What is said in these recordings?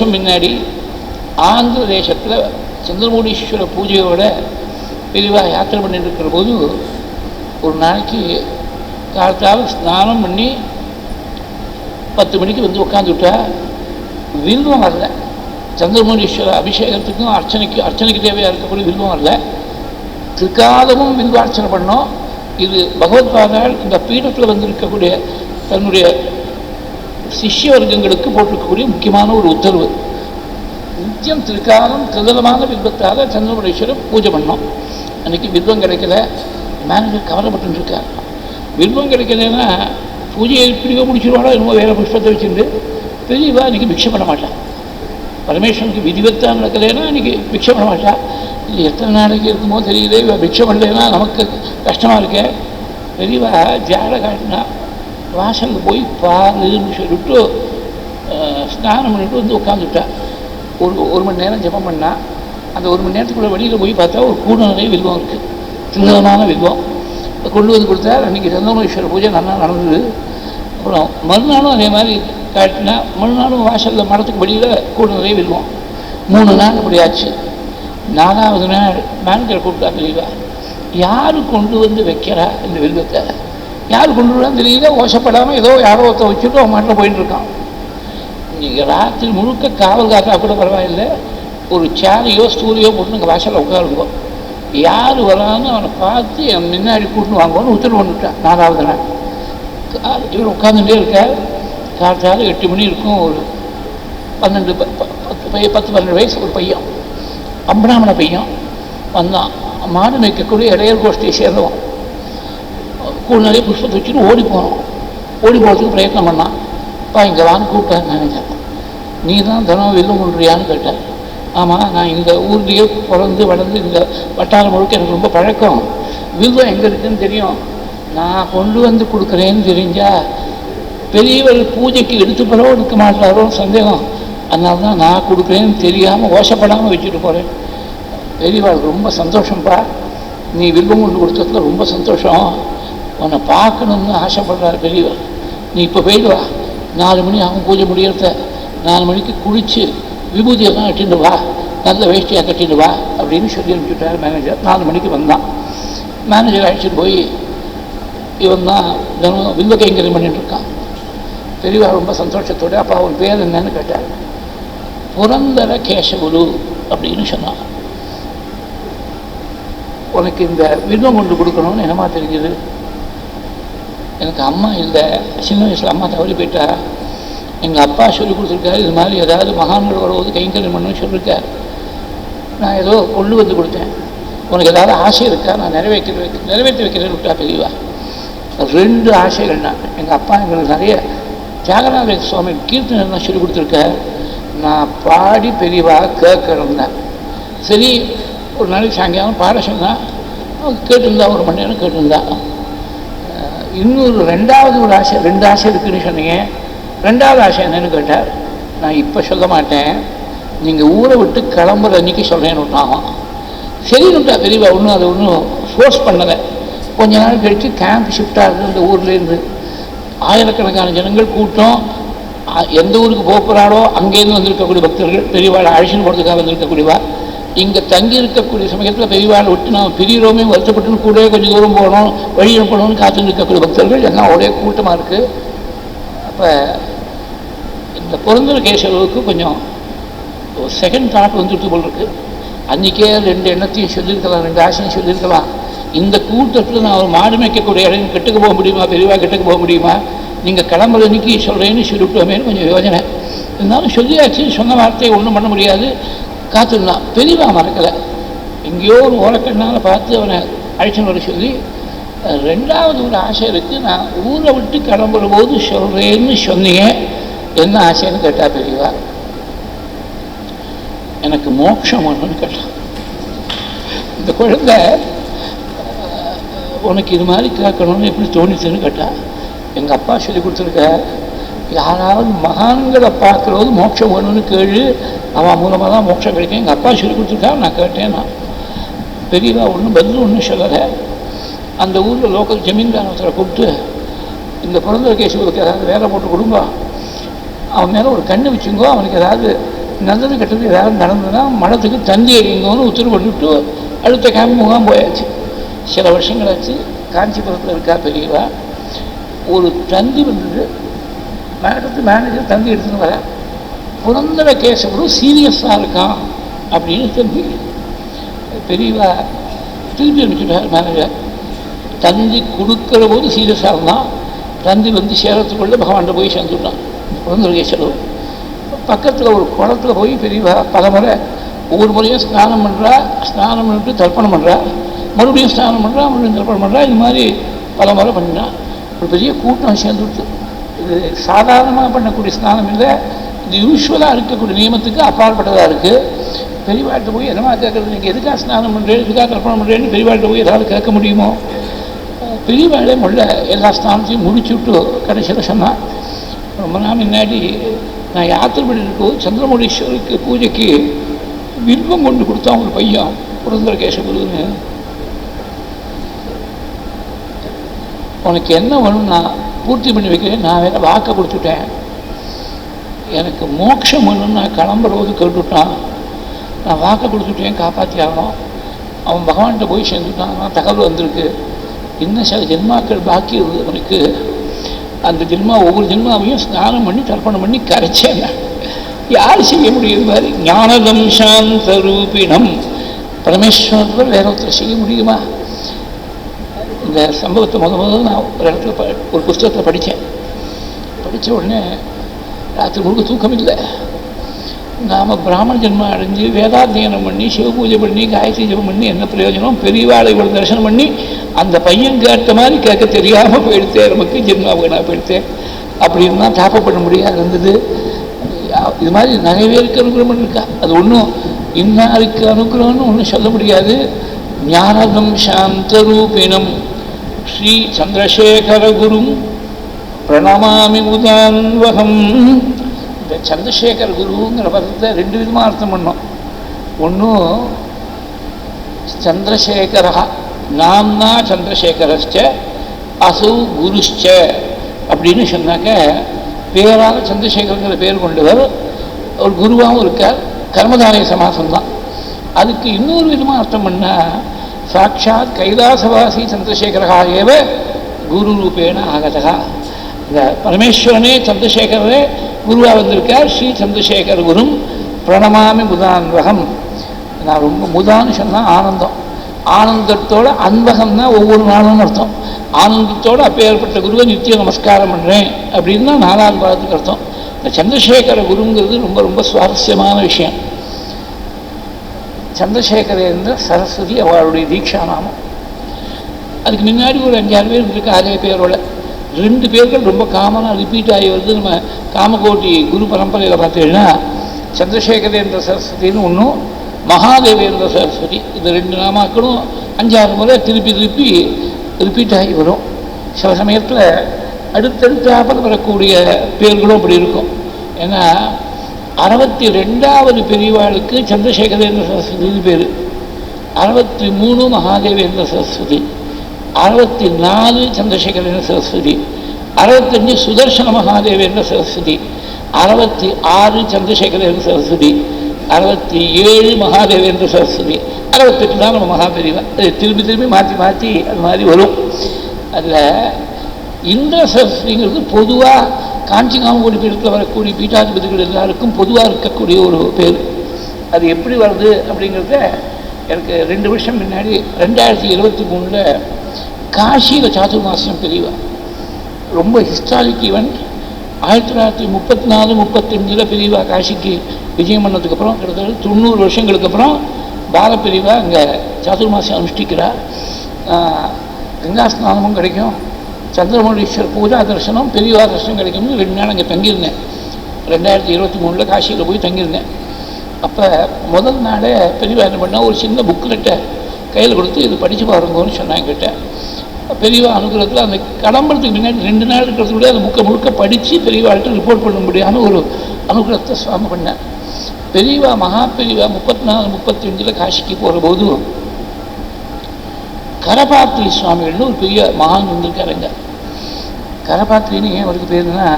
வருஷம் முன்னாடி ஆந்திர தேசத்தில் சந்திரமூடீஸ்வர பூஜையோட விரிவாக யாத்திரை பண்ணிட்டு இருக்கிற போது ஒரு நாளைக்கு காலத்தால் ஸ்நானம் பண்ணி பத்து மணிக்கு வந்து உட்காந்துட்டா வில்வம் வரல. சந்திரமூலீஸ்வர அபிஷேகத்துக்கும் அர்ச்சனைக்கு அர்ச்சனைக்கு தேவையாக இருக்கக்கூடிய வில்வம் வரல. திருக்காலமும் வில்வார்ச்சனை பண்ணோம். இது பகவத்பாதால் இந்த பீடத்தில் வந்திருக்கக்கூடிய தன்னுடைய சிஷ்ய வர்க்கங்களுக்கு போட்டிருக்கக்கூடிய முக்கியமான ஒரு உத்தரவு. நித்தியம் திருக்காலம் திருதலமான வில்வத்தால் சந்திரமூலீஸ்வரர் பூஜை பண்ணோம். அன்றைக்கி வில்வம் கிடைக்கல. மேனேஜர் கவலைப்பட்டு இருக்கார் வில்வம் கிடைக்கலன்னா பூஜையை எப்படியோ முடிச்சிருவாடோ என்னமோ வேறு புஷ்பத்தை வச்சுட்டு பெரியவா அன்றைக்கி பிக்ஷை பண்ண மாட்டான் பரமேஸ்வரனுக்கு விதிவத்தாக நடக்கலைன்னா அன்றைக்கி பிக்ஷை பண்ண மாட்டான் இது எத்தனை நாளைக்கு இருக்குமோ தெரியல இவள் பிக்ஷை பண்ணலைன்னா நமக்கு கஷ்டமாக இருக்கே. பெரியவா ஜாடை காட்டினா வாசலில் போய் பாருன்னு சொல்லிட்டு ஸ்நானம் பண்ணிட்டு வந்து உட்காந்துட்டா ஒரு ஒரு மணி நேரம் ஜெபம் பண்ணா அந்த ஒரு மணி நேரத்துக்குள்ள வெளியில் போய் பார்த்தா ஒரு கூட நிறைய வில்வம் இருக்குது சின்னதமான வில்வம் கொண்டு வந்து கொடுத்தா அன்றைக்கி சந்தோமேஸ்வர பூஜை நல்லா நடந்தது அப்புறம் மறுநாளும் அதே மாதிரி காட்டினா மறுநாளும் வாசலில் மரத்துக்கு வெளியில் கூட நிறைய வில்வம் மூணு நாள் அப்படி ஆச்சு நாலாவது நாள் மேனேஜரை கூப்பிட்டா தெளிவா யார் கொண்டு வந்து வைக்கிறா இந்த வில்வத்தை யார் கொண்டு தெரியல ஓசப்படாமல் ஏதோ யாரோ ஒருத்தன் வச்சுட்டு அவன் மாட்டில் போயிட்டுருக்கான் இன்றைக்கி ராத்திரி முழுக்க காவல் காக்கா கூட பரவாயில்லை. ஒரு சேரையோ ஸ்டூலையோ போட்டு இங்கே வாசலில் உட்காருவோம். யார் வரான்னு அவனை பார்த்து என் முன்னாடி கூட்டின்னு வாங்குவோன்னு உத்தரவு பண்ணிட்டான் நாலாவது நாள். கா- இவர் உட்காந்துட்டே இருக்கார். காற்றால் எட்டு மணி இருக்கும். ஒரு பன்னெண்டு ப- ப- பத்து பையன் பத்து பன்னெண்டு வயசு ஒரு பையன். அம்பராமண பையன். வந்தான். மாடு மேய்க்கக்கூடிய இடையர் கோஷ்டியை சேர்ந்தவன். கூட நிறைய புஷ்பத்தை வச்சுட்டு ஓடி போனோம் ஓடி போகிறதுக்கு பிரயத்னம் பண்ணான் அப்பா இங்கே வான்னு கூப்பிட்டார் மேனேஜர் நீ தான் தினம் வில்லும் கொள்றியான்னு கேட்டேன். ஆமாம் நான் இந்த ஊர்லேயே பிறந்து வளர்ந்து இந்த வட்டாரம் முழுக்க எனக்கு ரொம்ப பழக்கம். வில்வம் எங்கே இருக்குன்னு தெரியும். நான் கொண்டு வந்து கொடுக்குறேன்னு தெரிஞ்சா பெரியவர் பூஜைக்கு எடுத்து போகிறவோ எடுக்க மாட்டாரோ சந்தேகம். அதனால தான் நான் கொடுக்குறேன்னு தெரியாமல் ஓசப்படாமல் வச்சுட்டு போகிறேன் பெரியவாள் ரொம்ப சந்தோஷம்ப்பா நீ வில்வம் கொண்டு கொடுத்ததுல ரொம்ப சந்தோஷம். உன்னை பார்க்கணும்னு ஆசைப்படுறார் பெரியவர். நீ இப்போ போயிட்டு வா. நாலு மணி ஆகும் பூஜை முடியறத. நாலு மணிக்கு குளித்து விபூதியெல்லாம் கட்டிட்டு வா. நல்ல வேஷ்டியாக கட்டிட்டு வா அப்படின்னு சொல்லி அனுப்பிச்சுட்டார் மேனேஜர் நாலு மணிக்கு வந்தான். மேனேஜர் அழைச்சிட்டு போய் இவன் தான் தினம் வில்ல கைங்கரியம் பண்ணிட்டு இருக்கான். பெரியவா ரொம்ப சந்தோஷத்தோட அப்போ அவன் பேர் என்னன்னு கேட்டார். புரந்தர கேசகுரு அப்படின்னு சொன்னான். உனக்கு இந்த வில்லம் கொண்டு கொடுக்கணும்னு என்னமா தெரிஞ்சது? எனக்கு அம்மா இல்லை. சின்ன வயசில் அம்மா தவறி போயிட்டா. எங்கள் அப்பா சொல்லி கொடுத்துருக்காரு இது மாதிரி ஏதாவது மகான்கள் வரும்போது கைங்கரியம் பண்ணணும்னு சொல்லியிருக்கார் நான் ஏதோ கொண்டு வந்து கொடுத்தேன். உனக்கு ஏதாவது ஆசை இருக்கா? நான் நிறைவேற்றி வைக்க நிறைவேற்றி வைக்கிறேன்னு விட்டா பெரியவா. ரெண்டு ஆசைகள் நான். எங்கள் அப்பா எங்களுக்கு நிறைய தியாகராஜ சுவாமி கீர்த்தனை சொல்லி கொடுத்துருக்கார். நான் பாடி பெரியவா கேட்கணும் தான் சரி ஒரு நாளைக்கு சாயங்காலம் பாட சொன்னான் கேட்டிருந்தா ஒரு மணி நேரம் கேட்டிருந்தா. இன்னொரு ரெண்டாவது ஒரு ஆசை ரெண்டு ஆசை இருக்குன்னு சொன்னீங்க. ரெண்டாவது ஆசை என்னன்னு கேட்டார். நான் இப்போ சொல்ல மாட்டேன். நீங்கள் ஊரை விட்டு கிளம்புற அன்னைக்கு சொல்கிறேன்னு விட்டான். சரின்னுட்டா பெரியவா ஒன்றும் அதை ஒன்றும் ஃபோர்ஸ் பண்ணலை. கொஞ்ச நாள் கழித்து கேம்ப் ஷிஃப்ட் ஆகுது இந்த ஊர்லேருந்து ஆயிரக்கணக்கான ஜனங்கள் கூட்டம். எந்த ஊருக்கு போகிறாரோ போகிறாளோ அங்கேருந்து வந்திருக்கக்கூடிய பக்தர்கள் பெரியவாள் அழைச்சின்னு போகிறதுக்காக வந்திருக்கக்கூடியவா. இங்கே தங்கி இருக்கக்கூடிய சமயத்தில் பெரியவாளை விட்டு நாம் பிரியிறோமே வருத்தப்பட்டுன்னு கூட கொஞ்சம் தூரம் போகணும் வழி அனுப்பணும்னு காத்துட்டு இருக்கக்கூடிய பக்தர்கள் எல்லாம் ஒரே கூட்டமாக இருக்குது அப்போ இந்த பொருந்தர கேசவருக்கு கொஞ்சம் ஒரு செகண்ட் தாட் வந்துட்டு போல் இருக்குது அன்றைக்கே ரெண்டு எண்ணத்தையும் சொல்லியிருக்கலாம் ரெண்டு ஆசையும் சொல்லியிருக்கலாம். இந்த கூட்டத்தில் நான் ஒரு மாடு மேய்க்கக்கூடிய இடம் கெட்டுக்கு போக முடியுமா பெரியவா கெட்டுக்கு போக முடியுமா? நீங்கள் கிளம்புற அன்னைக்கு சொல்கிறேன்னு சொல்லிவிட்டோமேனு கொஞ்சம் யோஜனை இருந்தாலும் சொல்லியாச்சு சொன்ன வார்த்தையை ஒன்றும் பண்ண முடியாது. காத்திருந்தான் பெரியவா மறக்கலை. எங்கேயோ ஒரு ஓலக்கண்ணால் பார்த்து அவனை அழைச்சின்னு வர சொல்லி ரெண்டாவது ஒரு ஆசை இருக்குது நான் ஊரை விட்டு கிளம்புற போது சொல்கிறேன்னு சொன்னீங்க. என்ன ஆசைன்னு கேட்டால் பெரியவா? எனக்கு மோட்சம் ஒன்றுன்னு கேட்டான் இந்த குழந்தை உனக்கு இது மாதிரி கேட்கணும்னு எப்படி தோணுச்சுன்னு கேட்டா எங்கள் அப்பா சொல்லி கொடுத்துருக்க யாராவது மகான்களை பார்க்குறது மோட்சம் ஒன்றுன்னு கேளு. அவன் மூலமாக தான் மோட்சம் கிடைக்கும். எங்கள் அப்பா சொல்லி கொடுத்துருக்கா நான் கேட்டேன் நான். பெரியவா ஒன்றும் பதில் ஒன்றும் சொல்லலை. அந்த ஊரில் லோக்கல் ஜமீன்தார் ஒருத்தரை கூப்பிட்டு இந்த பிறந்த கேசுகளுக்கு ஏதாவது வேலை போட்டு கொடுங்க. அவன் மேலே ஒரு கண்ணு வச்சுங்கோ அவனுக்கு ஏதாவது நல்லது கெட்டது ஏதாவது நடந்ததுன்னா மனத்துக்கு தந்தி எறிங்கன்னு உத்தரவு பண்ணிவிட்டு அடுத்த கேம்ப் முகாம் போயாச்சு. சில வருஷங்களாச்சு காஞ்சிபுரத்தில் இருக்கா பெரியவா? ஒரு தந்தி வந்தது மேடத்து மேனேஜர் தந்தி எடுத்துன்னு வரேன். புரந்தர கேசவரும் சீரியஸாக இருக்கான் அப்படின்னு தந்தி பெரியவா திருப்பி அனுப்பிச்சுட்டார் மேனேஜர். தந்தி கொடுக்குற போது சீரியஸாக இருந்தான் தந்தி வந்து சேரத்துக்குள்ளே பகவான்கிட்ட போய் சேர்ந்துட்டான். புரந்தர கேசவரும் பக்கத்தில் ஒரு குளத்துல போய் பெரியவா பலமுறை ஒவ்வொரு முறையும் ஸ்நானம் பண்ணுறா ஸ்நானம் பண்ணிட்டு தர்ப்பணம் பண்ணுறா மறுபடியும் ஸ்நானம் பண்ணுறா மறுபடியும் தர்ப்பணம் பண்ணுறா இது மாதிரி பல முறை பண்ணினா ஒரு பெரிய கூட்டம் சேர்ந்துடுது இது சாதாரணமாக பண்ணக்கூடிய ஸ்நானம் இல்லை. இது யூஸ்வலாக இருக்கக்கூடிய நியமத்துக்கு அப்பாற்பட்டதாக இருக்குது பெரியவாழ்கிட்ட போய் என்னமா கேட்குறது நீங்கள் எதுக்காக ஸ்நானம் பண்ணுறேன் எதுக்காக தர்ப்பணம் பண்ணுறேன்னு பெரியவாட்ட போய் ஏதாவது கேட்க முடியுமோ? பெரியவாளே முள்ள எல்லா ஸ்நானத்தையும் முடிச்சுட்டு கடைசியில் சொன்னான் ரொம்ப நாள் முன்னாடி நான் யாத்திரை பண்ணிருக்கோம் சந்திரமௌலீஸ்வருக்கு பூஜைக்கு வில்வம் கொண்டு கொடுத்தான் ஒரு பையன் புரந்தர கேசகுருன்னு உனக்கு என்ன வேணும்னா பூர்த்தி பண்ணி வைக்கிறேன் நான் வேற வாக்கை கொடுத்துட்டேன். எனக்கு மோட்சம் நான் கிளம்புற கேட்டுட்டான். நான் வாக்கை கொடுத்துட்டேன் காப்பாற்றி ஆகணும்? அவன் பகவான்கிட்ட போய் சேர்ந்துட்டான். தகவல் வந்திருக்கு. இன்னும் சில ஜென்மாக்கள் பாக்கி இருந்தது அவனுக்கு. அந்த ஜென்மா ஒவ்வொரு ஜென்மாவையும் ஸ்நானம் பண்ணி தர்ப்பணம் பண்ணி கரைச்சேன் யார் செய்ய முடியும் இது ஞானதம் சாந்த ரூபிணம் பரமேஸ்வரர் வேற ஒருத்தர் செய்ய முடியுமா? இந்த சம்பவத்தை முத முதல்ல நான் ஒரு இடத்துல ப ஒரு புஸ்தகத்தை படித்தேன். படித்த உடனே ராத்திரி முழுக்க தூக்கம் இல்லை நாம் பிராமண ஜென்மம் அடைஞ்சு வேதாத்தியனம் பண்ணி சிவபூஜை பண்ணி காயத்ரி ஜபம் பண்ணி என்ன பிரயோஜனம்? பெரியவாளை இவ்வளோ தரிசனம் பண்ணி அந்த பையன் கேட்ட மாதிரி கேட்க தெரியாமல் போயிடுத்தே நமக்கு ஜென்மா வீணாக போயிடுத்தே அப்படின்னு தான் தாப்ப பண்ண முடியாது இருந்தது. இது மாதிரி நகைவேற்கு அனுகிரகம் இருக்கா அது ஒன்றும் இன்னாருக்கு அனுகிரகம்னு ஒன்றும் சொல்ல முடியாது. ஞானதம் சாந்த ரூபிணம் ஸ்ரீ சந்திரசேகர குரும் பிரணமாமி முதான்வகம். இந்த சந்திரசேகர் குருங்கிற பதத்தை ரெண்டு விதமாக அர்த்தம் பண்ணோம். ஒன்றும் சந்திரசேகரா நாம்னா சந்திரசேகரஸ்ட அசௌ குருஷ்ச அப்படின்னு சொன்னாக்க பேரால் சந்திரசேகரங்கிற பேர் கொண்டவர் ஒரு குருவாகவும் இருக்கார் கர்மதாரய சமாசம் தான் அதுக்கு இன்னொரு விதமாக அர்த்தம் பண்ணால் சாட்சாத் கைலாசவாசி சந்திரசேகரகா ஏவ குரு ரூபேண ஆகதா இந்த பரமேஸ்வரனே சந்திரசேகரரே குருவாக வந்திருக்கார் ஸ்ரீ சந்திரசேகர் குரும் பிரணமாமி முதான்வகம் நான் ரொம்ப முதான்னு சொன்னால் ஆனந்தம். ஆனந்தத்தோட அன்பகம்னா ஒவ்வொரு நாளும் அர்த்தம். ஆனந்தத்தோடு அப்பேற்பட்ட குருவை நித்தியம் நமஸ்காரம் பண்ணுறேன் அப்படின்னு தான் நாலாவது பாதத்துக்கு அர்த்தம். இந்த சந்திரசேகர குருங்கிறது ரொம்ப ரொம்ப சுவாரஸ்யமான விஷயம். சந்திரசேகரேந்திர சரஸ்வதி அவளுடைய தீட்சா நாமம் அதுக்கு முன்னாடி ஒரு அஞ்சாறு பேர் இருக்கு அதே பேரோட. ரெண்டு பேர்கள் ரொம்ப காமனாக ரிப்பீட் ஆகி வருது. நம்ம காமகோட்டி குரு பரம்பரையில் பார்த்தீங்கன்னா சந்திரசேகரேந்திர சரஸ்வதினு ஒன்றும் மகாதேவேந்திர சரஸ்வதி இந்த ரெண்டு நாமாக்களும் அஞ்சாறு முறை திருப்பி திருப்பி ரிப்பீட் ஆகி வரும். சில சமயத்தில் அடுத்தடுத்தாப்பில் வரக்கூடிய பேர்களும் அப்படி இருக்கும். ஏன்னா அறுபத்தி ரெண்டாவது பெரியவாளுக்கு சந்திரசேகரேந்திர சரஸ்வதினு பேர். அறுபத்தி மூணு மகாதேவேந்திர சரஸ்வதி. அறுபத்தி நாலு சந்திரசேகரன் சரஸ்வதி? அறுபத்தஞ்சு சுதர்சன மகாதேவேந்திர சரஸ்வதி? அறுபத்தி ஆறு சந்திரசேகரன் சரஸ்வதி? அறுபத்தி ஏழு மகாதேவேந்திர சரஸ்வதி? அறுபத்தெட்டு தான் நம்ம மகாபெரிவா. அது திரும்பி திரும்பி மாற்றி மாற்றி அது மாதிரி வரும். அதில் இந்திர சரஸ்வதிங்கிறது பொதுவாக காஞ்சி காமகோடி பீடத்தில் வரக்கூடிய பீட்டாதிபதிகள் எல்லாருக்கும் பொதுவாக இருக்கக்கூடிய ஒரு பேர். அது எப்படி வருது அப்படிங்கிறத எனக்கு ரெண்டு வருஷம் முன்னாடி ரெண்டாயிரத்தி இருபத்தி மூணில் காஷியில் சாதுர்மாசம் பெரியவா ரொம்ப ஹிஸ்டாரிக் ஈவெண்ட் ஆயிரத்தி தொள்ளாயிரத்தி முப்பத்தி நாலு முப்பத்தஞ்சில் பிரிவா காஷிக்கு விஜயம் பண்ணதுக்கப்புறம் கிட்டத்தட்ட தொண்ணூறு வருஷங்களுக்கு அப்புறம் பால அங்கே இங்கே சாதுர்மாசம் அனுஷ்டிக்கிறா ஆஹ், கங்கா ஸ்நானமும் கிடைக்கும். சந்திரமௌலீஸ்வர் பூஜா தரிசனம் பெரியவா தரிசனம் கிடைக்கும்னு ரெண்டு நாள் அங்கே தங்கியிருந்தேன். ரெண்டாயிரத்தி இருபத்தி மூணில் காஷியில் போய் தங்கியிருந்தேன். அப்போ முதல் நாளே பெரியவா என்ன பண்ணால் ஒரு சின்ன புக்லெட்டை கையில் கொடுத்து இது படித்து பாருங்கன்னு சொன்னாங்க கிட்ட பெரியவா அனுகிரகத்தில் அந்த கிளம்புறதுக்கு முன்னாடி ரெண்டு நாள் இருக்கிறதுக்குள்ளே அந்த புக்கை முழுக்க படித்து பெரியவாள்கிட்ட ரிப்போர்ட் பண்ண முடியாமல் ஒரு அனுகிரகத்தை சுவாமி பண்ணேன் பெரியவா மகா பெரியவா முப்பத்தி நாலு முப்பத்தி அஞ்சில் காசிக்கு போகிற போது கரபாத்திரி சுவாமிகள்னு ஒரு பெரிய மகான் வந்திருக்காருங்க கரபாத்திரின்னு ஏன் அவருக்கு பேருன்னா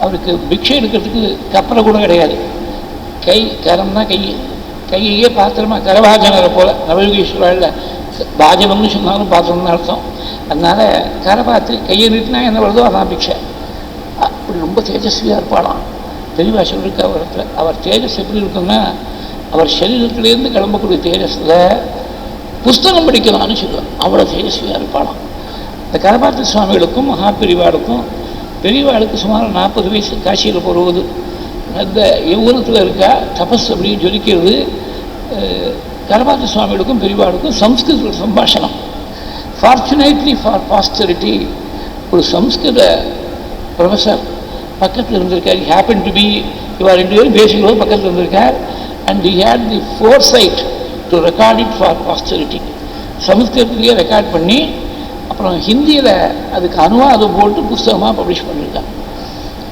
அவருக்கு பிக்ஷை எடுக்கிறதுக்கு கப்பலை கூட கிடையாது. கை கரம்னா கை. கையே பாத்திரமா கரபாஜனரை போல நவயுகீஸ்வரில் பாஜனம்னு சொன்னாலும் பாத்திரம்னு அர்த்தம் அதனால கரபாத்திரி கையை நீட்டினா என்ன வருதோ அதான் பிக்ஷை அப்படி ரொம்ப தேஜஸ்வியாக இருப்பாளாம் தெளிவாக சொல்லியிருக்க அவரத்தில் அவர் தேஜஸ் எப்படி இருக்குன்னா அவர் சரீரத்திலேருந்து கிளம்பக்கூடிய தேஜஸில் புஸ்தகம் படிக்கலாம்னு சொல்லுவார் அவ்வளோ தேஜஸ்வியாக இருப்பாளாம் இந்த கரபாத்திரி சுவாமிகளுக்கும் மகாபெரிவாளுக்கும் பெரியவாளுக்கு சுமார் நாற்பது வயசு காசியில் போகிறது அந்த யௌவனத்தில் இருக்கா? தபஸ் அப்படின்னு ஜொலிக்கிறது அஹ், சுவாமிகளுக்கும் பெரியவாளுக்கும் சம்ஸ்கிருத சம்பாஷணம். ஃபார்ச்சுனேட்லி ஃபார் பாஸ்டரிட்டி ஒரு சம்ஸ்கிருத ப்ரொஃபஸர் பக்கத்தில் இருந்திருக்கார். ஹேப்பன் டு பி இவர் ரெண்டு பேரும் பேசுகிறோம் பக்கத்தில் இருந்திருக்கார். And he had the foresight to record it for posterity சமஸ்கிருதத்திலேயே record பண்ணி அப்புறம் ஹிந்தியில் அதுக்கு அனுவாதம் போட்டு புஸ்தகமாக பப்ளிஷ் பண்ணியிருக்காங்க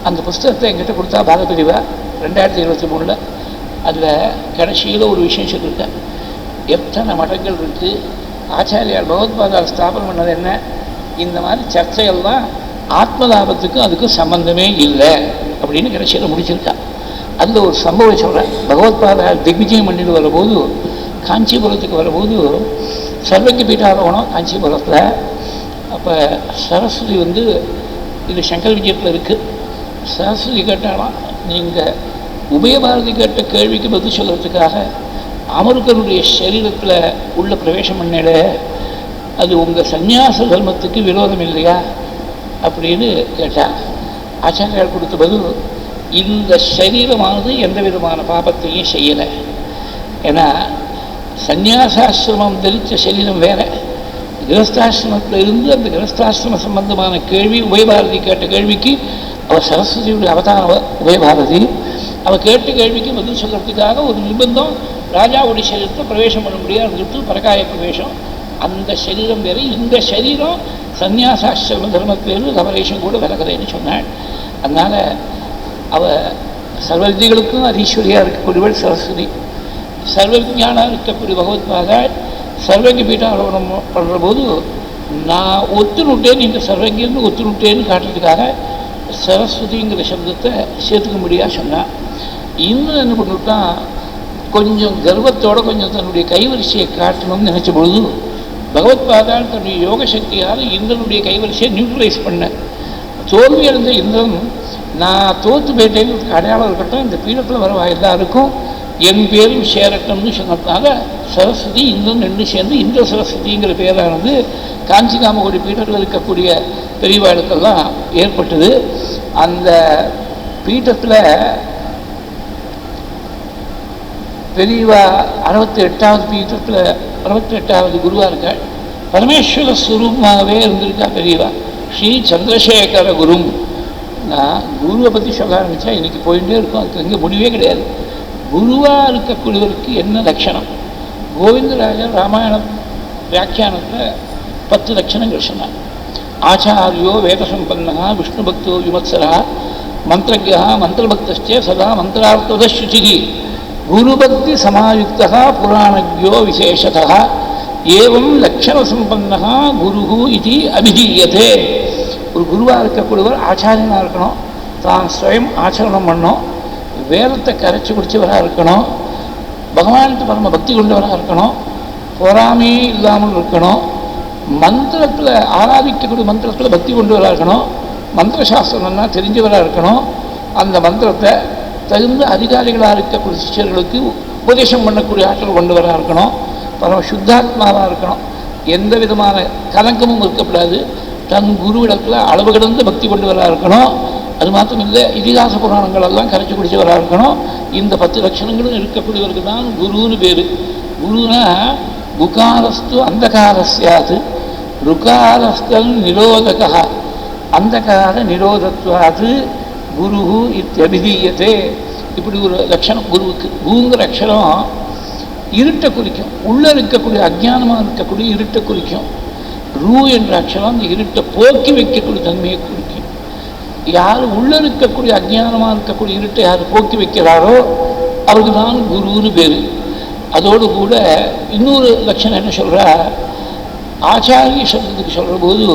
அந்த புஸ்தகத்தை என்கிட்ட கொடுத்தா பாரதிவா ரெண்டாயிரத்தி இருபத்தி மூணில் அதில் கடைசியில் ஒரு விஷயம் சொல்லியிருக்கேன். எத்தனை மடங்கள் இருக்குது ஆச்சாரியார் பகவத்பாதார் ஸ்தாபனம் பண்ணது என்ன? இந்த மாதிரி சர்ச்சைகள்லாம் ஆத்மலாபத்துக்கும் அதுக்கும் சம்பந்தமே இல்லை அப்படின்னு கடைசியில் முடிச்சிருக்கா. அதில் ஒரு சம்பவம் சொல்கிறேன் பகவத்பாதார் திக்விஜயம் பண்ணிட்டு வரும்போது காஞ்சிபுரத்துக்கு வரும்போது சர்வஜ பீட்டாரோகணம் காஞ்சிபுரத்தில். அப்போ சரஸ்வதி வந்து இது சங்கர் விஜயத்தில் இருக்குது சரஸ்வதி கேட்டாலாம் நீங்கள் உபயபாரதி கேட்ட கேள்விக்கு பதில் சொல்கிறதுக்காக அமருகருடைய சரீரத்தில் உள்ள பிரவேசம் பண்ணிட. அது உங்கள் சந்நியாச தர்மத்துக்கு விரோதம் இல்லையா? அப்படின்னு கேட்டான் ஆச்சாரியார் கொடுத்த பதில் இந்த சரீரமானது எந்த விதமான பாபத்தையும் செய்யலை. ஏன்னா சந்நியாசாசிரமம் தெரித்த சரீரம் வேற. கிரகஸ்தாசிரமத்தில் இருந்து அந்த கிரகஸ்தாசிரம சம்பந்தமான கேள்வி உபயபாரதி கேட்ட கேள்விக்கு அவர் சரஸ்வதியுடைய அவதாரம் அவ- உபயபாரதி அவள் கேட்டு கேள்விக்கு பதில் சொல்கிறதுக்காக ஒரு நிர்பந்தம் ராஜாவுடைய சரீரத்தை பிரவேசம் பண்ண முடியாது பரகாய பிரவேசம். அந்த சரீரம் வேறு இந்த சரீரம் சன்னியாசாசிரம தர்மத்திலிருந்து கபரேஷன் கூட விலகிறேன்னு சொன்னாள் அதனால் அவள் சர்வவிதிகளுக்கும் அதீஸ்வரியாக இருக்கக்கூடியவள் சரஸ்வதி. சர்வஜானாக இருக்கக்கூடிய பகவத்பாதாள் சர்வஜ பீட்டாரோபணம் பண்ணுற போது நான் ஒத்துனுட்டேன் இந்த சர்வஜன்னு ஒத்துனுட்டேன்னு காட்டுறதுக்காக சரஸ்வதிங்கிற சப்தத்தை சேர்த்துக்க முடியா சொன்னான் இன்னும் என்ன பண்ணிவிட்டான் கொஞ்சம் கர்வத்தோடு கொஞ்சம் தன்னுடைய கைவரிசையை காட்டணும்னு நினச்ச பொழுது பகவத் பாதால் தன்னுடைய யோக சக்தியால் இந்திரனுடைய கைவரிசையை நியூட்ரலைஸ் பண்ண. தோல்வி அடைந்த இந்திரன் நான் தோற்று போயிட்டேன்னு அடையாளம் இருக்கட்டும் இந்த பீடத்தில் வரவா எல்லாருக்கும் என் பேரும் சேரட்டம்னு சொன்னதுனால சரஸ்வதி இன்னும் ரெண்டு சேர்ந்து இந்த சரஸ்வதிங்கிற பேரானது காஞ்சி காமகோடி பீடத்தில் இருக்கக்கூடிய பெரியவாளுக்கெல்லாம் ஏற்பட்டது. அந்த பீட்டத்தில் பெரியவா அறுபத்தி எட்டாவது பீட்டத்தில் அறுபத்தி எட்டாவது குருவாக இருக்காள். பரமேஸ்வர ஸ்வரூபமாகவே இருந்திருக்கா பெரியவா. ஸ்ரீ சந்திரசேகர குரும். நான் குருவை பற்றி சொல்ல ஆரம்பித்தா இன்னைக்கு போயிட்டே இருக்கும். அதுக்கு எங்கே முடிவே கிடையாது. குருவாக இருக்கக்கூடியவருக்கு என்ன லட்சணம்? கோவிந்தராஜர் ராமாயண வியாக்கியானத்தில் பத்து லட்சணங்கள் சொன்னார். ஆச்சாரியோ வேதசம்பன்னா விஷ்ணு பக்தோ விமத்சரா மந்திரஜா மந்திரபக்தே சதா மந்திரார்த்ததசுச்சி குருபக்தி சமாயுக்தா புராணஜோ விசேஷதா ஏவம் லட்சணசம்பன்னா குரு இது அபிதீயதே ஒரு குருவாக இருக்கக்கூடியவர் ஆச்சாரியனாக இருக்கணும். தான் ஸ்வயம் ஆச்சரணம் பண்ணோம். வேதத்தை கரைச்சி குடிச்சவராக இருக்கணும். பகவானுக்கு பரம பக்தி கொண்டவராக இருக்கணும். பொறாமையே இல்லாமல் இருக்கணும். மந்திரத்தில் ஆராதிக்கக்கூடிய மந்திரத்தில் பக்தி கொண்டவராக இருக்கணும். மந்திர சாஸ்திரம்னா தெரிஞ்சவராக இருக்கணும். அந்த மந்திரத்தை தகுந்த அதிகாரிகளாக இருக்கக்கூடிய சிஷ்யர்களுக்கு உபதேசம் பண்ணக்கூடிய ஆற்றல் கொண்டவராக இருக்கணும். பரம சுத்தாத்மாவாக இருக்கணும். எந்த விதமான கலங்கமும் இருக்கக்கூடாது தன் குருவிடத்தில் அளவு கடந்த பக்தி கொண்டவராக இருக்கணும். அது மாத்திரம் இல்லை இதிகாச புராணங்கள் எல்லாம் கரைச்சி குடிச்சவராக இருக்கணும். இந்த பத்து லட்சணங்களும் இருக்கக்கூடியவருக்கு தான் குருன்னு பேர். குருனா குகாரஸ்து அந்தகாரஸ்யாது ருகாரஸ்தல் நிரோதகா. அந்தகார நிரோதத்வாது குரு இத்தியபிதீயத்தே இப்படி ஒரு லட்சணம் குருவுக்கு. குருங்கிற அக்ஷரம் இருட்டை குறிக்கும். உள்ளே இருக்கக்கூடிய அஜ்ஞானமாக இருக்கக்கூடிய இருட்டை குறிக்கும். ரூ என்ற அக்ஷரம் அந்த இருட்டை போக்கி வைக்கக்கூடிய தன்மையை குறிக்கும். யார் உள்ளே இருக்கக்கூடிய அஜ்ஞானமாக இருக்கக்கூடிய இருட்டை யார் போக்கி வைக்கிறாரோ அவருக்கு தான் குருன்னு பேர். அதோடு கூட இன்னொரு லட்சணம் என்ன சொல்கிறா ஆச்சாரிய சப்தத்துக்கு சொல்கிற போது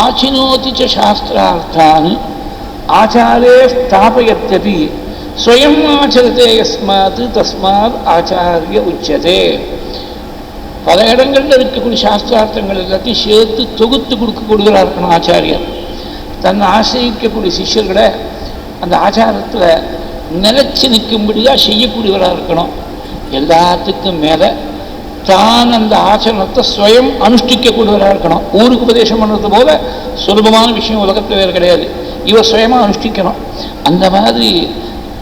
ஆச்சினோதிச்ச சாஸ்திரார்த்தான் ஆச்சாரே ஸ்தாபயத்தபி ஸ்வயம் ஆச்சரத்தை எஸ்மாத் தஸ்மாத் ஆச்சாரிய உச்சதே. பல இடங்களில் இருக்கக்கூடிய சாஸ்திரார்த்தங்கள் எல்லாத்தையும் சேர்த்து தொகுத்து கொடுக்க இருக்கணும் ஆச்சாரியர். தன்னை ஆசிரியக்கக்கூடிய சிஷ்யர்களை அந்த ஆச்சாரத்தில் நிலச்சி நிற்கும்படியாக செய்யக்கூடியவராக இருக்கணும். எல்லாத்துக்கும் மேலே தான் அந்த ஆச்சரணத்தை ஸ்வயம் அனுஷ்டிக்கக்கூடியவராக இருக்கணும். ஊருக்கு உபதேசம் பண்ணுறது போல சுலபமான விஷயம் உலகத்தில் வேறு கிடையாது. இவர் சுயமாக அனுஷ்டிக்கணும். அந்த மாதிரி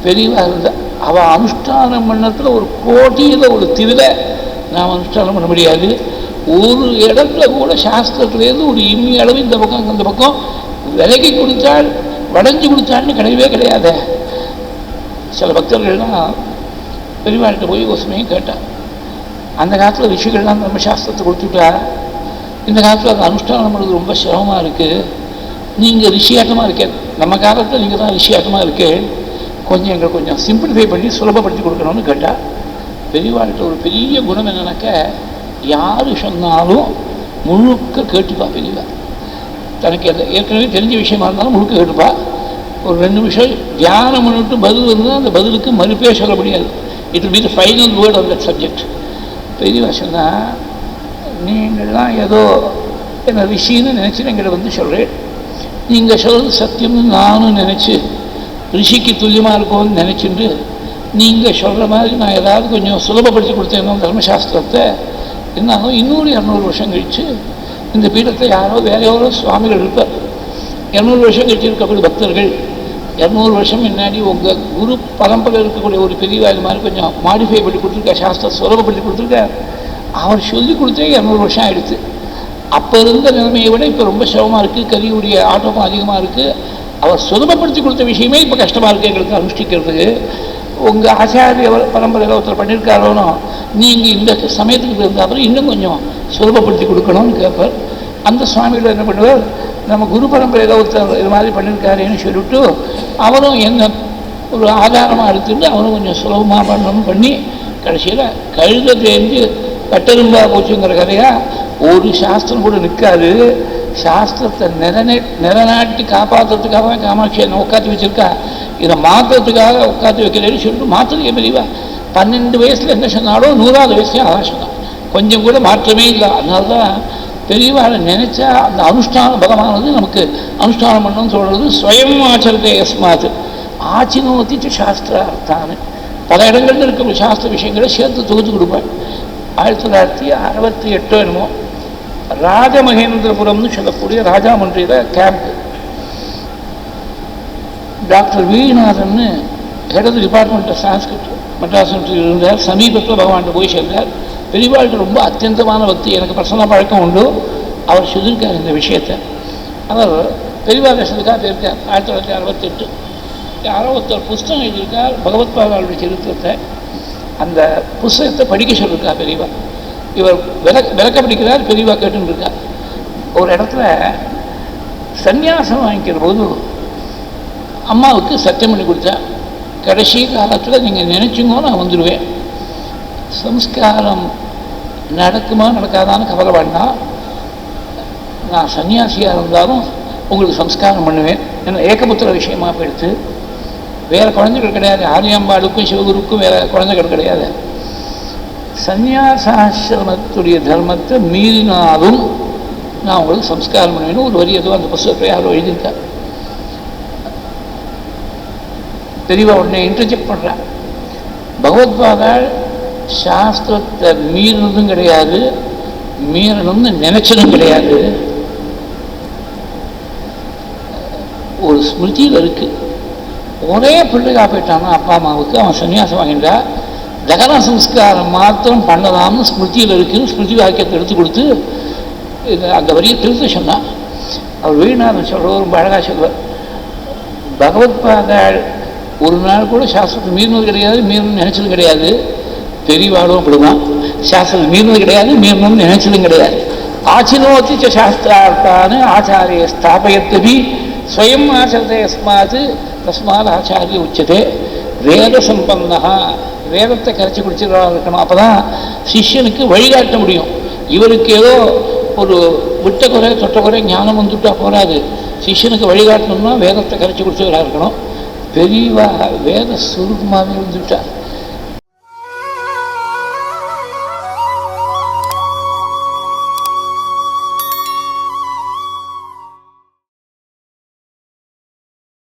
பெரியவாக இருந்த அவள் அனுஷ்டானம் பண்ணத்தில் ஒரு கோட்டியில் ஒரு திருவை நாம் அனுஷ்டானம் பண்ண முடியாது. ஒரு இடத்துல கூட சாஸ்திரத்துலேருந்து ஒரு இம்மி அளவு இந்த பக்கம் அந்த பக்கம் விலகி கொடுத்தால் வடைஞ்சு கொடுத்தான்னு கிடையவே கிடையாது. சில பக்தர்கள்லாம் பெரியவாள்கிட்ட போய் ஒரு சமயம் கேட்டான் அந்த காலத்தில் ரிஷிகள்லாம் நம்ம சாஸ்திரத்தை கொடுத்துட்டா இந்த காலத்தில் அந்த அனுஷ்டானம் பண்ணுறது ரொம்ப சிரமமாக இருக்குது நீங்கள் ரிஷியாட்டமாக இருக்கேன் நம்ம காலத்தில் நீங்கள் தான் ரிஷியாட்டமாக இருக்கேன் கொஞ்சம் எங்களை கொஞ்சம் சிம்பிளிஃபை பண்ணி சுலபப்படுத்தி கொடுக்கணும்னு கேட்டால் பெரியவாள்கிட்ட ஒரு பெரிய குணம் என்னன்னாக்க யார் சொன்னாலும் முழுக்க கேட்டுப்பா பெரியவா. தனக்கு எந்த ஏற்கனவே தெரிஞ்ச விஷயமா இருந்தாலும் முழுக்க கேட்டுப்பா. ஒரு ரெண்டு நிமிஷம் தியானம் பண்ணிட்டு பதில் இருந்தால் அந்த பதிலுக்கு மறுப்பே சொல்ல முடியாது. It will be the final word of that subject பெரிய சொன்னா நீங்கள்லாம் ஏதோ என்ன ரிஷின்னு நினச்சி எங்கிட்ட வந்து சொல்கிறேன் நீங்கள் சொல்கிறது சத்தியம்னு நானும் நினச்சி ரிஷிக்கு துல்லியமாக இருக்கும்னு நினச்சிட்டு நீங்கள் சொல்கிற மாதிரி நான் ஏதாவது கொஞ்சம் சுலபப்படுத்தி கொடுத்தேன்னா தர்மசாஸ்திரத்தை என்னாகும் இன்னொரு இரநூறு வருஷம் கழித்து இந்த பீடத்தை யாரோ வேற சுவாமிகள் இருப்பார் இரநூறு வருஷம் கட்டியிருக்கக்கூடிய பக்தர்கள் இரநூறு வருஷம் முன்னாடி உங்கள் குரு பரம்பரை இருக்கக்கூடிய ஒரு பெரியவா இது மாதிரி கொஞ்சம் மாடிஃபை பண்ணி கொடுத்துருக்கா சாஸ்திரம் சுலபப்படுத்தி கொடுத்துருக்கார். அவர் சொல்லி கொடுத்தே இரநூறு வருஷம் ஆயிடுச்சு. அப்போ இருந்த நிலைமையை விட இப்போ ரொம்ப சிரமமாக இருக்குது கரியுடைய ஆட்டமும் அதிகமாக இருக்குது அவர் சுலபப்படுத்தி கொடுத்த விஷயமே இப்போ கஷ்டமாக இருக்குது எங்களுக்கு அனுஷ்டிக்கிறதுக்கு உங்கள் ஆச்சாரிய பரம்பரையில் ஒருத்தர் பண்ணியிருக்காரோனோ நீங்கள் இந்த சமயத்துக்கு இருந்தால் அப்புறம் இன்னும் கொஞ்சம் சுலபப்படுத்தி கொடுக்கணும்னு கேட்பார். அந்த சுவாமிகள் என்ன பண்ணுவார் நம்ம குரு பரம்பரையில் ஒருத்தர் இது மாதிரி பண்ணியிருக்காருன்னு சொல்லிவிட்டு அவரும் என்ன ஒரு ஆதாரமாக எடுத்துட்டு அவரும் கொஞ்சம் சுலபமாக பண்ணணும் பண்ணி கடைசியில் கழுத தேர்ந்து கட்டெரும்பா போச்சுங்கிற கதையாக ஒரு சாஸ்திரம் கூட நிற்காது. சாஸ்திரத்தை நிலநே நிலநாட்டி காப்பாற்றுறதுக்காக காமாட்சியை காமாட்சி என்ன உட்காந்து வச்சுருக்கா. இதை மாற்றுறதுக்காக உட்காந்து வைக்கிறேன்னு சொல்லிட்டு மாற்றுறதுக்கு பெரியவா பன்னெண்டு வயசில் என்ன சொன்னாலும் நூறாவது வயசுலேயும் அதான் சொன்னான். கொஞ்சம் கூட மாற்றமே இல்லை. அதனால தான் பெரியவாளை நினைச்சா அந்த அனுஷ்டான பலமானது நமக்கு அனுஷ்டானம் பண்ணணும்னு சொல்கிறது ஸ்வயம் ஆச்சரத்தை யஸ்மாத் ஆச்சினோத்திச்சு சாஸ்திர அர்த்தானு. பல இடங்கள்ல இருக்கிற சாஸ்திர விஷயங்களை சேர்த்து தொகுத்து கொடுப்பேன் ஆயிரத்தி தொள்ளாயிரத்தி அறுபத்தி எட்டோ என்னமோ ராஜமகேந்திரபுரம்னு சொல்லக்கூடிய ராஜாமன்றியில் camp doctor Vinathan head of department of Sanskrit Madras இருந்தார். சமீபத்தில் பகவான்கிட்ட போய் சேர்ந்தார். பெரியவாழ்கிட்ட ரொம்ப அத்தியந்தமான பக்தி எனக்கு பர்சனலாக பழக்கம் உண்டு. அவர் சொல்லியிருக்கார் இந்த விஷயத்தை. அவர் பெரியவா கஷ்டத்துக்காக போயிருக்கார். ஆயிரத்தி தொள்ளாயிரத்தி அறுபத்தெட்டு. யாரோ ஒருத்தர் புஸ்தகம் எழுதியிருக்கார். பகவத் பாதாளுடைய சரித்திரத்தை. அந்த புஸ்தகத்தை படிக்க சொல்லியிருக்கார் பெரியவா இவர் விளக்க விளக்க படிக்கிறார். பெரியவா கேட்டுன்னு ஒரு இடத்துல சந்நியாசம் வாங்கிக்கிற போது அம்மாவுக்கு சத்தியம் பண்ணி கொடுத்தேன். கடைசி காலத்தில் நீங்கள் நினச்சிங்கோ நான் வந்துடுவேன் சம்ஸ்காரம் நடக்குமா நடக்காதான்னு கவலை வேண்டாம். நான் சன்னியாசியாக இருந்தாலும் உங்களுக்கு சம்ஸ்காரம் பண்ணுவேன். ஏன்னா ஏகபுத்திர விஷயமா போயிடுத்து. வேறு குழந்தைகள் கிடையாது. ஆரியம்பாளுக்கும் சிவகுருக்கும் வேறு குழந்தைகள் கிடையாது. சந்நியாசாசிரமத்துடைய தர்மத்தை மீறினாலும் நான் உங்களுக்கு சம்ஸ்காரம் பண்ணுவேன்னு ஒரு வரி ஏதோ அந்த புஸ்தகத்தை யாரோ எழுதியிருக்கேன் தெளிவாக உடனே இன்டர்ஜெக்ட் பண்ணுறேன் பகவத்பாதாள் சாஸ்திரத்தை மீறினதும் கிடையாது மீறணும்னு நினைச்சதும் கிடையாது. ஒரு ஸ்மிருதியில் இருக்கு. ஒரே பிள்ளைகா போயிட்டானா அப்பா அம்மாவுக்கு அவன் சன்னியாசம் வாங்கிட்டா தகன சம்ஸ்காரம் மாத்திரம் பண்ணலாம்னு ஸ்மிருதியில் இருக்குன்னு ஸ்மிருதி வாக்கியத்தை எடுத்து கொடுத்து அந்த வரியை திருத்த சொன்னான். அவர் வீணாதன் சொல்கிறவர் ரொம்ப அழகாக சொல்வார் பகவத்பாதாள் ஒரு நாள் கூட சாஸ்திரத்தை மீறினது கிடையாது மீறணும்னு நினைச்சது கிடையாது. பெரியவாளும் அப்படிதான். சாஸ்திரத்தை மீறினது கிடையாது மீறணும்னு நினைச்சதும் கிடையாது. ஆச்சினோத்தி சாஸ்திரார்த்தான ஆச்சாரிய ஸ்தாபயத்தபி ஸ்வயம் ஆச்சரத்தை யஸ்மாத் தஸ்மாத் ஆச்சாரிய உச்சதே. வேத சம்பந்தா வேதத்தை கரைச்சி குடிச்சிடறா இருக்கணும். அப்போ தான் சிஷ்யனுக்கு வழிகாட்ட முடியும். இவருக்கு ஏதோ ஒரு விட்ட குறை தொட்ட குறை ஞானம் வந்துவிட்டால் போகாது சிஷ்யனுக்கு வழிகாட்டணும்னா வேதத்தை கரைச்சி குடிச்சவராக இருக்கணும். பெரியவா வேத சுருக்கமாகவே வந்துட்டா